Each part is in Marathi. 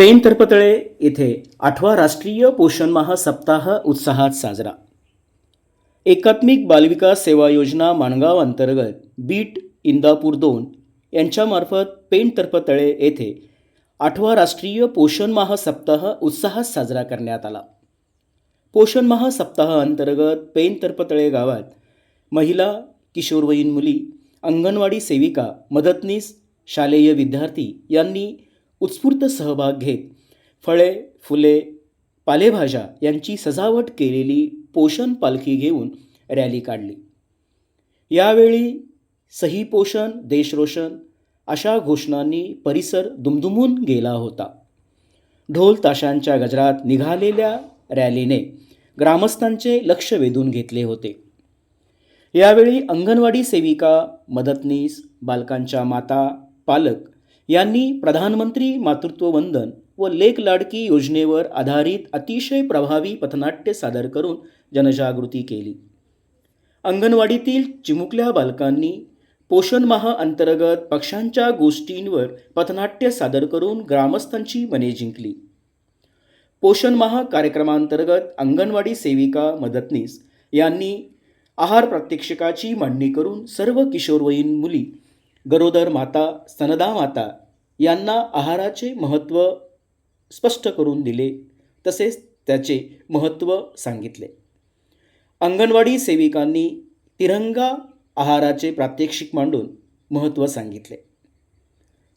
पेन तरपतळे येथे आठवा राष्ट्रीय पोषण माह सप्ताह उत्साहात साजरा. एकात्मिक बालविकास सेवा योजना माणगाव अंतर्गत बीट इंदापूर दोन यांच्यामार्फत पेन तरपतळे येथे आठवा राष्ट्रीय पोषण माह सप्ताह उत्साहात साजरा करण्यात आला. पोषण माह सप्ताह अंतर्गत पेन तरपतळे गावात महिला किशोरवयीन मुली अंगणवाडी सेविका मदतनीस शालेय विद्यार्थी यांनी उत्स्फूर्त सहभाग घेत फळे फुले पालेभाज्या यांची सजावट केलेली पोषण पालखी घेऊन रॅली काढली. यावेळी सही पोषण देश रोशन अशा घोषणांनी परिसर दुमदुमून गेला होता. ढोल ताशांच्या गजरात निघालेल्या रॅलीने ग्रामस्थांचे लक्ष वेधून घेतले होते. यावेळी अंगणवाडी सेविका मदतनीस बालकांच्या माता पालक यांनी प्रधानमंत्री मातृत्व वंदन व लेक लाडकी योजनेवर आधारित अतिशय प्रभावी पथनाट्य सादर करून जनजागृती केली. अंगणवाडीतील चिमुकल्या बालकांनी पोषण माह अंतर्गत पक्ष्यांच्या गोष्टींवर पथनाट्य सादर करून ग्रामस्थांची मने जिंकली. पोषण माह कार्यक्रमांतर्गत अंगणवाडी सेविका मदतनीस यांनी आहार प्रात्यक्षिकाची मांडणी करून सर्व किशोरवयीन मुली गरोदर माता स्तनदा माता यांना आहाराचे महत्त्व स्पष्ट करून दिले तसेच त्याचे महत्त्व सांगितले. अंगणवाडी सेविकांनी तिरंगा आहाराचे प्रात्यक्षिक मांडून महत्त्व सांगितले.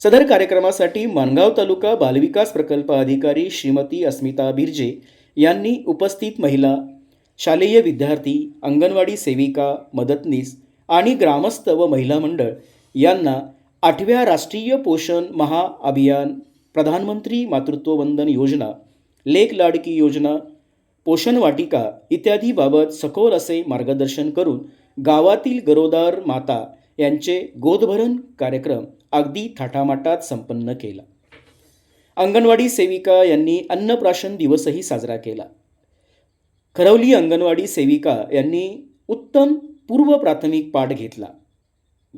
सदर कार्यक्रमासाठी माणगाव तालुका बालविकास प्रकल्प अधिकारी श्रीमती अस्मिता बिर्जे यांनी उपस्थित महिला शालेय विद्यार्थी अंगणवाडी सेविका मदतनीस आणि ग्रामस्थ व महिला मंडळ यांना आठव्या राष्ट्रीय पोषण महाअभियान प्रधानमंत्री मातृत्व वंदन योजना लेक लाडकी योजना पोषण वाटिका इत्यादीबाबत सखोल असे मार्गदर्शन करून गावातील गरोदार माता यांचे गोदभरण कार्यक्रम अगदी थाटामाटात संपन्न केला. अंगणवाडी सेविका यांनी अन्नप्राशन दिवसही साजरा केला. खरवली अंगणवाडी सेविका यांनी उत्तम पूर्व प्राथमिक पाठ घेतला.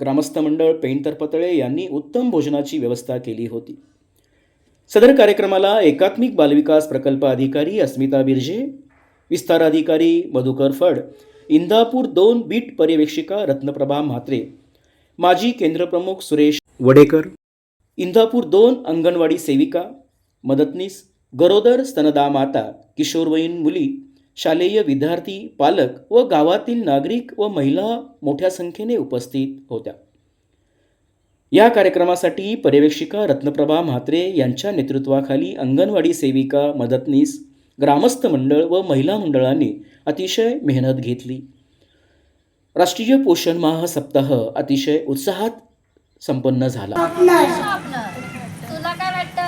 ग्रामस्थ मंडळ पेण तरपतळे यांनी उत्तम भोजनाची व्यवस्था केली होती. सदर कार्यक्रमाला एकात्मिक बालविकास प्रकल्प अधिकारी अस्मिता बिर्जे विस्तार अधिकारी मधुकर फड इंदापूर दोन बीट पर्यवेक्षिका रत्नप्रभा म्हात्रे माजी केंद्रप्रमुख सुरेश वडेकर इंदापूर दोन अंगणवाडी सेविका मदतनीस गरोदर स्तनदा माता किशोरवयीन मुली शालेय विद्यार्थी पालक व गावातील नागरिक व महिला मोठ्या संख्येने उपस्थित होत्या. या कार्यक्रमासाठी पर्यवेक्षिका रत्नप्रभा म्हात्रे यांच्या नेतृत्वाखाली अंगणवाडी सेविका मदतनीस ग्रामस्थ मंडळ व महिला मंडळांनी अतिशय मेहनत घेतली. राष्ट्रीय पोषण माह सप्ताह अतिशय उत्साहात संपन्न झाला. तुला काय वाटतं?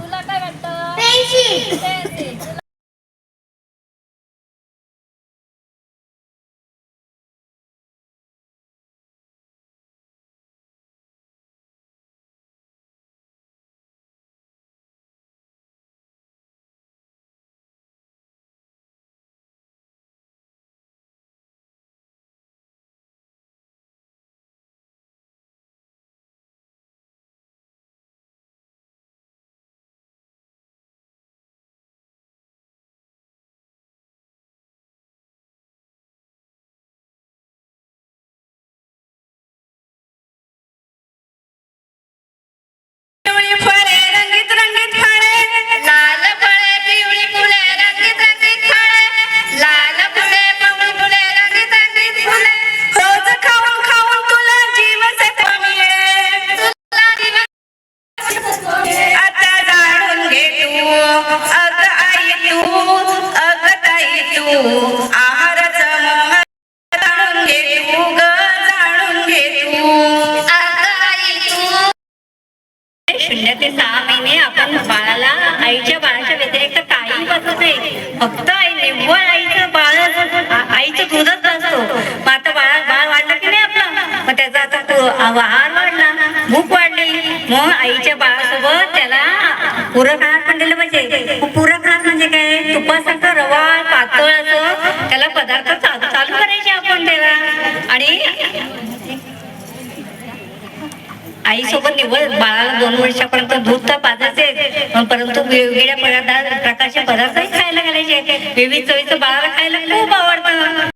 तुला काय वाटतं? शून्य ते सहा महिने आपण बाळाला आईच्या बाळाच्या व्यतिरिक्त काही बसत नाही. फक्त आई निव्वळ आईचं बाळ आईचं दूधच असतो. मग आता बाळा बाळ वाढलं की नाही आपलं? मग त्याचा आता पु- आहार वाढला. भूक वाढली. मग आईच्या बाळासोबत त्याला पूरक आहार पण दिलं रवा असं. त्याला पदार्थ चालू चालू करायचे आपण त्याला. आणि आईसोबत निवड बाळाला दोन वर्षापर्यंत दूध तर पाजायचे परंतु वेगवेगळ्या पदार्थ प्रकारचे पदार्थही खायला घालायचे. विविध चवीचं बाळाला खायला खूप आवडतं.